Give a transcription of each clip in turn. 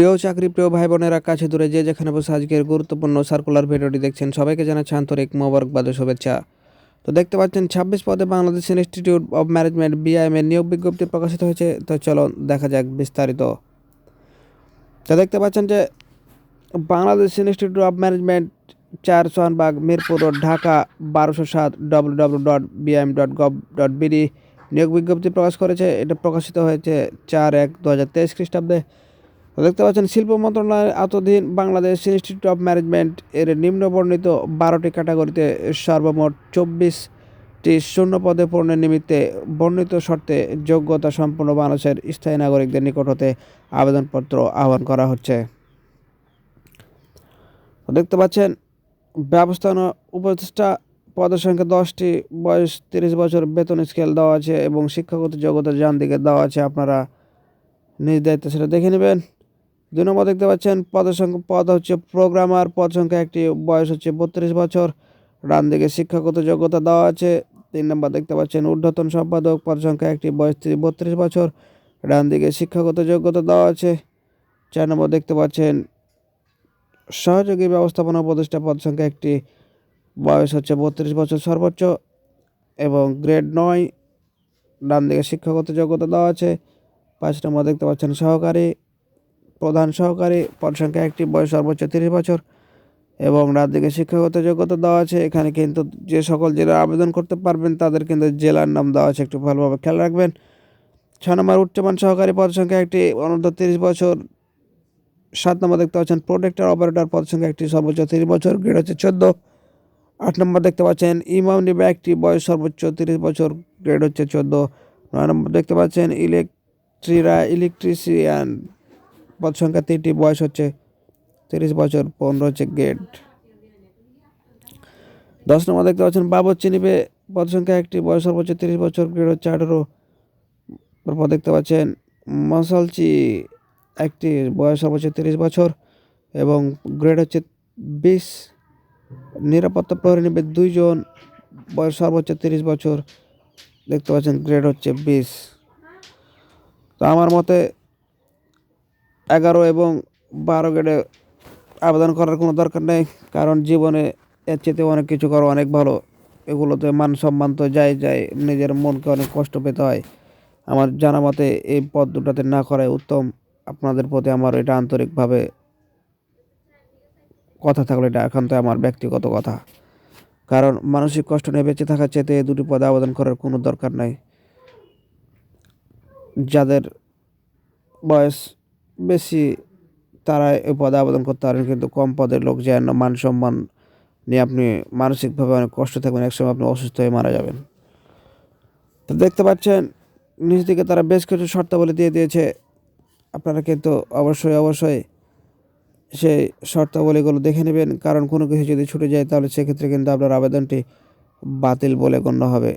প্রিয় চাকরি, প্রিয় ভাই বোনেরা কাছে দূরে যে যেখানে বসে আজকের গুরুত্বপূর্ণ সার্কুলার ভিডিওটি দেখছেন, সবাইকে জানাচ্ছি আন্তরিক মোবারকবাদ শুভেচ্ছা। তো দেখতে পাচ্ছেন, ছাব্বিশ পদে Bangladesh institute of management BIM এর নিয়োগ বিজ্ঞপ্তি প্রকাশিত হয়েছে। তো চলো দেখা যাক বিস্তারিত। তো দেখতে পাচ্ছেন যে, বাংলাদেশ ইনস্টিটিউট অব ম্যানেজমেন্ট চার সোহানবাগ মিরপুর রোড ঢাকা, বারোশো সাত W W dot BIM dot gov dot BD নিয়োগ বিজ্ঞপ্তি প্রকাশ করেছে। এটা প্রকাশিত হয়েছে চার এক দু হাজার তেইশ খ্রিস্টাব্দে। দেখতে পাচ্ছেন, শিল্প মন্ত্রণালয়ের আওতাধীন বাংলাদেশ ইনস্টিটিউট অফ ম্যানেজমেন্ট এর নিম্ন বর্ণিত বারোটি ক্যাটাগরিতে সর্বমোট চব্বিশটি শূন্য পদে পূরণের নিমিত্তে বর্ণিত শর্তে যোগ্যতা সম্পন্ন মানুষের স্থায়ী নাগরিকদের নিকট হতে আবেদনপত্র আহ্বান করা হচ্ছে। দেখতে পাচ্ছেন ব্যবস্থাপনা উপদেষ্টা পদের সংখ্যা দশটি, বয়স তিরিশ বছর, বেতন স্কেল দেওয়া আছে এবং শিক্ষাগত যোগ্যতা যান দিকে দেওয়া আছে, আপনারা নিজ দায়িত্বে সেটা দেখে নেবেন। দুই নম্বর দেখতে পাচ্ছেন, পদের সংখ্যা, পদ হচ্ছে প্রোগ্রামার পদ সংখ্যা একটি, বয়স হচ্ছে বত্রিশ বছর। ডান দিকে শিক্ষাগত যোগ্যতা দেওয়া আছে, তিন নম্বর দেখতে পাচ্ছেন, ঊর্ধ্বতন সম্পাদক পদ সংখ্যা একটি, বয়স বত্রিশ বছর। ডান দিকে শিক্ষাগত যোগ্যতা দেওয়া আছে, চার নম্বর দেখতে পাচ্ছেন, সহযোগী ব্যবস্থাপনা উপদেষ্টা পদ সংখ্যা একটি, বয়স হচ্ছে বত্রিশ বছর সর্বোচ্চ এবং গ্রেড নয়। ডান দিকে শিক্ষাগত যোগ্যতা দেওয়া আছে, পাঁচ নম্বর দেখতে পাচ্ছেন, সহকারী প্রধান সহকারী, পদ সংখ্যা একটি, বয়স সর্বোচ্চ তিরিশ বছর এবং দিকে শিক্ষাগত যোগ্যতা দেওয়া আছে। এখানে কিন্তু যে সকল জেলা আবেদন করতে পারবেন, তাদের কিন্তু জেলার নাম দেওয়া আছে। একটু ভালোভাবে খেয়াল রাখবেন। ছ নম্বর, উচ্চমান সহকারী পদ সংখ্যা একটি, অনূর্ধ্ব তিরিশ বছর। সাত নম্বর দেখতে পাচ্ছেন, প্রোটেক্টর অপারেটর পদ সংখ্যা একটি, সর্বোচ্চ তিরিশ বছর, গ্রেড হচ্ছে চোদ্দ। আট নম্বর দেখতে পাচ্ছেন, ইমাম নিবে একটি, বয়স সর্বোচ্চ তিরিশ বছর, গ্রেড হচ্ছে চোদ্দ। নয় নম্বর দেখতে পাচ্ছেন, ইলেকট্রিরা, ইলেকট্রিশিয়ান পদ সংখ্যা তিনটি, বয়স হচ্ছে তিরিশ বছর পনেরো হচ্ছে গ্রেড দশ নম্বর দেখতে পাচ্ছেন বাবরচি নিবে পদ সংখ্যা একটি, বয়স সর্বোচ্চ তিরিশ বছর গ্রেড হচ্ছে আঠেরো। তারপর দেখতে পাচ্ছেন মশালচি একটি, বয়স সর্বোচ্চ তিরিশ বছর এবং গ্রেড হচ্ছে বিশ। নিরাপত্তা প্রহরী নেবে দুইজন, বয়স সর্বোচ্চ তিরিশ বছর, দেখতে পাচ্ছেন, গ্রেড হচ্ছে বিশ। তো আমার মতে এগারো এবং বারো গ্রেডে আবেদন করার কোনো দরকার নেই, কারণ জীবনে এর চেয়ে অনেক কিছু করা অনেক ভালো। এগুলোতে মান সম্মান তো যায় যায় নিজের মনকে অনেক কষ্ট পেতে হয়। আমার জানা মতে এই পদ দুটাতে না করাই উত্তম। আপনাদের প্রতি আমার এটা আন্তরিকভাবে কথা থাকলে, এটা একান্ত আমার ব্যক্তিগত কথা। কারণ মানসিক কষ্ট নিয়ে বেঁচে থাকার চেয়ে এই দুটি পদে আবেদন করার কোনো দরকার নাই। যাদের বয়স বেশি তারা এই পদে আবেদন করতে পারেন, কিন্তু কম পদের লোক যেন মান সম্মান নিয়ে আপনি মানসিকভাবে অনেক কষ্ট থাকবেন, একসময় আপনি অসুস্থ হয়ে মারা যাবেন। তো দেখতে পাচ্ছেন, নিজ দিকে তারা বেশ কিছু শর্তাবলী দিয়ে দিয়েছে। আপনারা কিন্তু অবশ্যই অবশ্যই সেই শর্তাবলীগুলো দেখে নেবেন। কারণ কোনো কিছু যদি ছুটে যায়, তাহলে সেক্ষেত্রে কিন্তু আপনার আবেদনটি বাতিল বলে গণ্য হবে।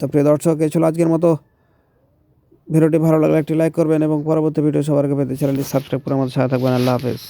তো প্রিয় দর্শক, এই ছিল আজকের মতো। ভিডিওটি ভালো লাগলে একটি লাইক করবেন এবং পরবর্তী ভিডিও সবার আগে পেতে চ্যানেলটি সাবস্ক্রাইব করে আমাদের সাথে থাকবেন। আল্লাহ হাফেজ।